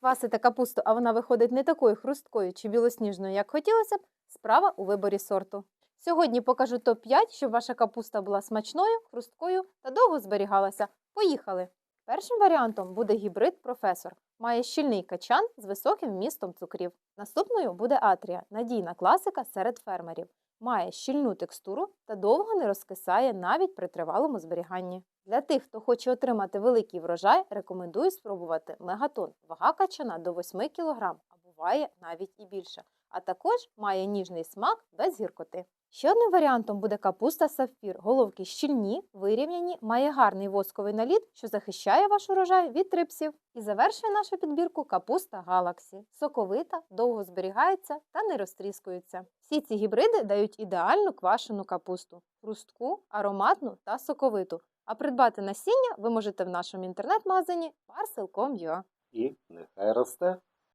Квасите капусту, а вона виходить не такою хрусткою чи білосніжною, як хотілося б, справа у виборі сорту. Сьогодні покажу топ-5, щоб ваша капуста була смачною, хрусткою та довго зберігалася. Поїхали! Першим варіантом буде гібрид професор. Має щільний качан з високим вмістом цукрів. Наступною буде атрія, надійна класика серед фермерів. Має щільну текстуру та довго не розкисає навіть при тривалому зберіганні. Для тих, хто хоче отримати великий врожай, рекомендую спробувати мегатон. Вага качана до 8 кг, а буває навіть і більше. А також має ніжний смак без гіркоти. Ще одним варіантом буде капуста сапфір. Головки щільні, вирівняні, має гарний восковий наліт, що захищає ваш урожай від трипсів. І завершує нашу підбірку капуста галаксі. Соковита, довго зберігається та не розтріскується. Всі ці гібриди дають ідеальну квашену капусту, хрустку, ароматну та соковиту. А придбати насіння ви можете в нашому інтернет-магазині parcel.com.ua. І нехай росте.